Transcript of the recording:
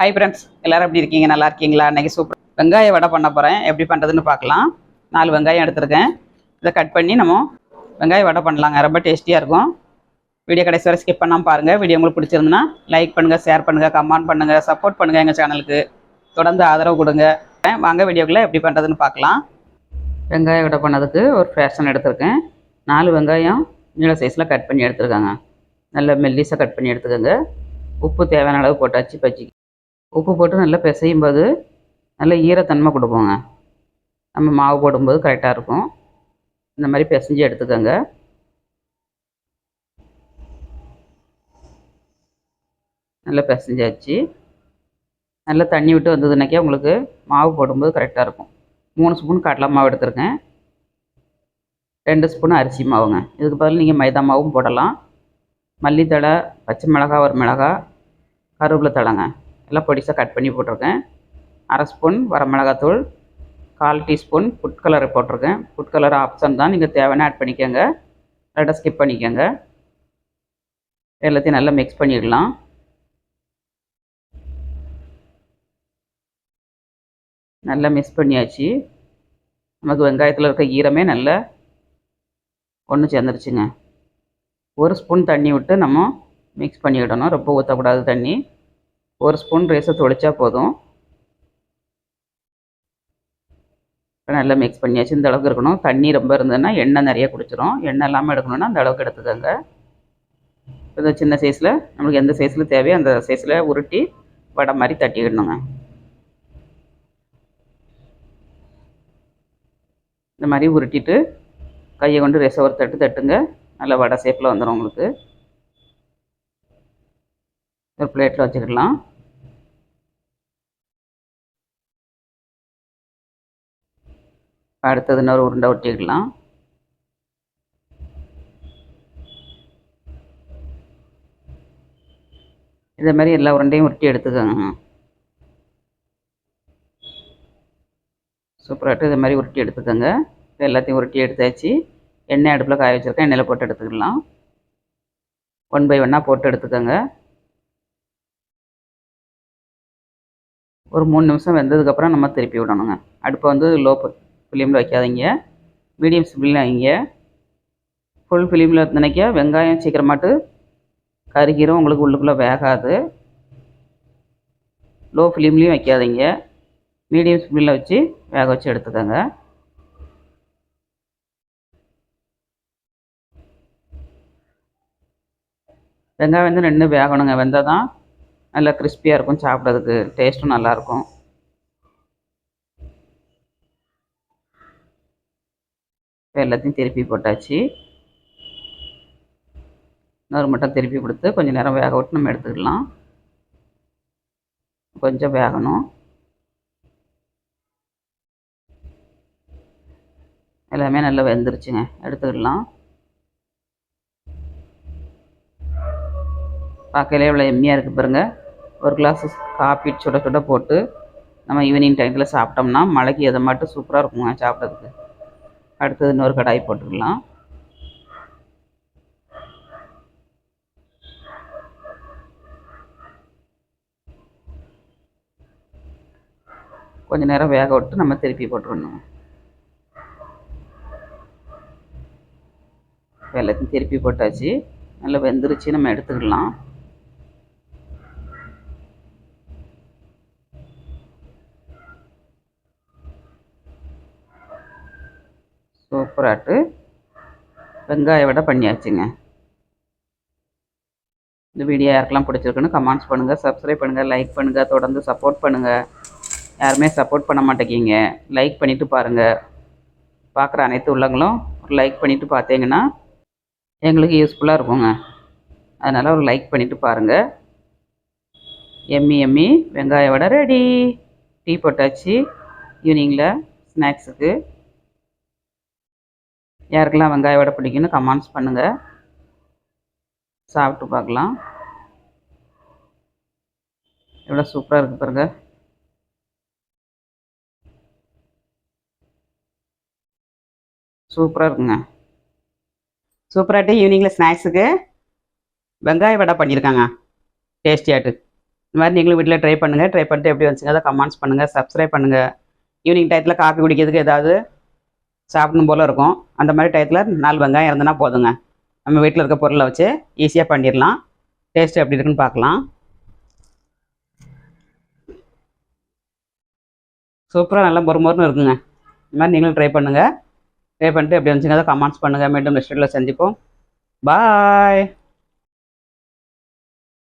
Hi friends எல்லாரும் எப்படி இருக்கீங்க? நல்லா இருக்கீங்களா? இன்றைக்கி சூப்பர் வெங்காய வடை பண்ண போகிறேன் எப்படி பண்ணுறதுன்னு பார்க்கலாம். நாலு வெங்காயம் எடுத்திருக்கேன். இதை கட் பண்ணி நம்ம வெங்காய வடை பண்ணலாங்க. ரொம்ப டேஸ்டியாக இருக்கும். வீடியோ கடைசி வரை ஸ்கிப் பண்ணாமல் பாருங்கள் வீடியோ உங்களுக்கு பிடிச்சிருந்துன்னா லைக் பண்ணுங்கள் ஷேர் பண்ணுங்கள் கமெண்ட் பண்ணுங்கள் சப்போர்ட் பண்ணுங்கள் எங்கள் சேனலுக்கு தொடர்ந்து ஆதரவு கொடுங்க. வாங்க வீடியோக்குள்ளே எப்படி பண்ணுறதுன்னு பார்க்கலாம். வெங்காய வடை பண்ணதுக்கு ஒரு ஃபேஷன் எடுத்திருக்கேன். நாலு வெங்காயம் நீள சைஸில் கட் பண்ணி எடுத்துருக்காங்க. நல்ல மெல்லிஸாக கட் பண்ணி எடுத்துக்கோங்க. உப்பு தேவையான அளவு போட்டாச்சு பஜ்ஜிக்கு. உப்பு போட்டு நல்லா பிசையும் போது நல்ல ஈரத்தன்மை கொடுப்போங்க நம்ம மாவு போடும்போது கரெக்டாக இருக்கும். இந்த மாதிரி பிசைஞ்சு எடுத்துக்கோங்க. நல்லா பிசைஞ்சாச்சு. நல்லா தண்ணி விட்டு வந்ததுனாக்கே உங்களுக்கு மாவு போடும்போது கரெக்டாக இருக்கும். மூணு ஸ்பூன் கடலை மாவு எடுத்திருக்கேன். ரெண்டு ஸ்பூன் அரிசி மாவுங்க. இதுக்கு பதில் நீங்கள் மைதா மாவும் போடலாம். மல்லித்தழை பச்சை மிளகா ஒரு மிளகா கருவேப்பிலை தழைங்க. எல்லாம் பொடிசாக கட் பண்ணி போட்டிருக்கேன். அரை ஸ்பூன் வரமிளகாத்தூள் கால் டீஸ்பூன் ஃபுட் கலர் போட்டிருக்கேன். ஃபுட் கலர் ஆப்ஷன் தான் நீங்கள் தேவைன்னா ஆட் பண்ணிக்கோங்க. ரெட்டை ஸ்கிப் பண்ணிக்கோங்க. எல்லாத்தையும் நல்லா மிக்ஸ் பண்ணிடலாம். நல்லா மிக்ஸ் பண்ணியாச்சு. நமக்கு வெங்காயத்தில் இருக்க ஈரமே நல்லா ஒன்று சேர்ந்துருச்சுங்க. ஒரு ஸ்பூன் தண்ணி விட்டு நம்ம மிக்ஸ் பண்ணிவிடணும் ரொம்ப ஊற்றக்கூடாது தண்ணி. ஒரு ஸ்பூன் ரைஸை தொளிச்சா போதும். நல்லா மிக்ஸ் பண்ணியாச்சு. இந்த அளவுக்கு இருக்கணும். தண்ணி ரொம்ப இருந்ததுன்னா எண்ணெய் நிறைய குடிச்சிரும். எண்ணெய் இல்லாமல் எடுக்கணும்னா அந்த அளவுக்கு எடுத்துக்கோங்க. இந்த சின்ன சைஸில் நம்மளுக்கு எந்த சைஸில் தேவையோ அந்த சைஸில் உருட்டி வடை மாதிரி தட்டிக்கிடணுங்க இந்த மாதிரி உருட்டிட்டு கையை கொண்டு ரேசை ஒரு தட்டு தட்டுங்க. நல்ல வடை ஷேப்பில் வந்துடும் உங்களுக்கு. ஒரு பிளேட்டில் வச்சுக்கிடலாம். அடுத்தது இன்னொரு உருண்டை ஒட்டிக்கலாம். இதே மாதிரி எல்லா உருண்டையும் உருட்டி எடுத்துக்கோங்க. சூப்பராகிட்டு இதே மாதிரி உருட்டி எடுத்துக்கோங்க. எல்லாத்தையும் உருட்டி எடுத்தாச்சு. எண்ணெய் அடுப்பில் காய வச்சுருக்கேன். எண்ணெயில் போட்டு எடுத்துக்கலாம். ஒன் பை ஒன்னாக போட்டு எடுத்துக்கோங்க. ஒரு மூணு நிமிஷம் வெந்ததுக்கப்புறம் நம்ம திருப்பி விடணுங்க. அடுப்பை வந்து லோ ஃப்ளேமில் வைக்காதீங்க. மீடியம் ஃப்ளேமில் வைங்க. ஃபுல் ஃப்ளேமில் நினைக்க வெங்காயம் சீக்கிரமாட்டு கருகிரும் உங்களுக்கு உள்ளுக்குள்ளே வேகாது. லோ ஃப்ளேம்லேயும் வைக்காதீங்க. மீடியம் ஃப்ளேமில் வச்சு வேக வச்சு எடுத்துக்கோங்க. வெங்காயம் வந்து நின்று வேகணுங்க. வெந்தால் தான் நல்லா கிறிஸ்பியாக இருக்கும் சாப்பிட்றதுக்கு. டேஸ்ட்டும் நல்லாயிருக்கும் எல்லாத்தையும் திருப்பி போட்டாச்சு. இன்னொரு மட்டும் திருப்பி கொடுத்து கொஞ்சம் நேரம் வேக விட்டு நம்ம எடுத்துக்கலாம். கொஞ்சம் வேகணும். எல்லாமே நல்லா வெந்துருச்சுங்க. எடுத்துக்கலாம். பார்க்கல இவ்வளோ எம்மியாக இருக்குது பாருங்கள் ஒரு கிளாஸ் காஃபி சுட சுட போட்டு நம்ம ஈவினிங் டைத்தில் சாப்பிட்டோம்னா மழைக்கு எதை மட்டும் சூப்பராக இருக்குங்க சாப்பிட்றதுக்கு. அடுத்தது இன்னொரு கடாய் போட்டுக்கலாம். கொஞ்ச நேரம் வேக விட்டு நம்ம திருப்பி போட்டுடணும் எல்லாத்தையும் திருப்பி போட்டாச்சு. நல்லா வெந்துருச்சு நம்ம எடுத்துக்கலாம். சூப்பராட்டு வெங்காய வடை பண்ணியாச்சுங்க. இந்த வீடியோ யாருக்கெல்லாம் பிடிச்சிருக்குன்னு கமெண்ட்ஸ் பண்ணுங்கள் சப்ஸ்கிரைப் பண்ணுங்கள் லைக் பண்ணுங்கள் தொடர்ந்து சப்போர்ட் பண்ணுங்கள் யாருமே சப்போர்ட் பண்ண மாட்டேங்கிங்க லைக் பண்ணிவிட்டு பாருங்கள் பார்க்குற அனைத்து உள்ளங்களும் ஒரு லைக் பண்ணிவிட்டு பார்த்தீங்கன்னா எங்களுக்கு யூஸ்ஃபுல்லாக இருக்குங்க. அதனால் ஒரு லைக் பண்ணிவிட்டு பாருங்கள் எம்மி எம்மி வெங்காய வடை ரெடி டீ போட்டாச்சு. ஈவினிங்கில் ஸ்நாக்ஸுக்கு யாருக்கெல்லாம் வெங்காய வடை பிடிக்குன்னு கமெண்ட்ஸ் பண்ணுங்கள் சாப்பிட்டு பார்க்கலாம். எவ்வளோ சூப்பராக இருக்குது பாருங்க. சூப்பராக இருக்குங்க. சூப்பராகிட்டு ஈவினிங்கில் ஸ்நாக்ஸுக்கு வெங்காய வடை பண்ணியிருக்காங்க. டேஸ்டியாட்டு இந்த மாதிரி நீங்களும் வீட்டில் ட்ரை பண்ணுங்கள் ட்ரை பண்ணிட்டு எப்படி வந்துச்சுங்க அதை கமெண்ட்ஸ் பண்ணுங்கள் சப்ஸ்கிரைப் பண்ணுங்கள் ஈவினிங் டயத்தில் காஃபி குடிக்கிறதுக்கு ஏதாவது சாப்பிடணும் போல் இருக்கும். அந்த மாதிரி டயத்தில் நாலு வெங்காயம் இருந்தனா போதுங்க. நம்ம வீட்டில் இருக்க பொருளை வச்சு ஈஸியாக பண்ணிடலாம். டேஸ்ட் எப்படி இருக்குன்னு பார்க்கலாம். சூப்பராக நல்லா மொறு மொறுன்னு இருக்குங்க. இந்த மாதிரி நீங்களும் ட்ரை பண்ணுங்கள் ட்ரை பண்ணிட்டு எப்படி வந்துச்சுங்க அதை கமெண்ட்ஸ் பண்ணுங்கள் மீண்டும் நெக்ஸ்ட் வீடியோவில் சந்திப்போம். பாய்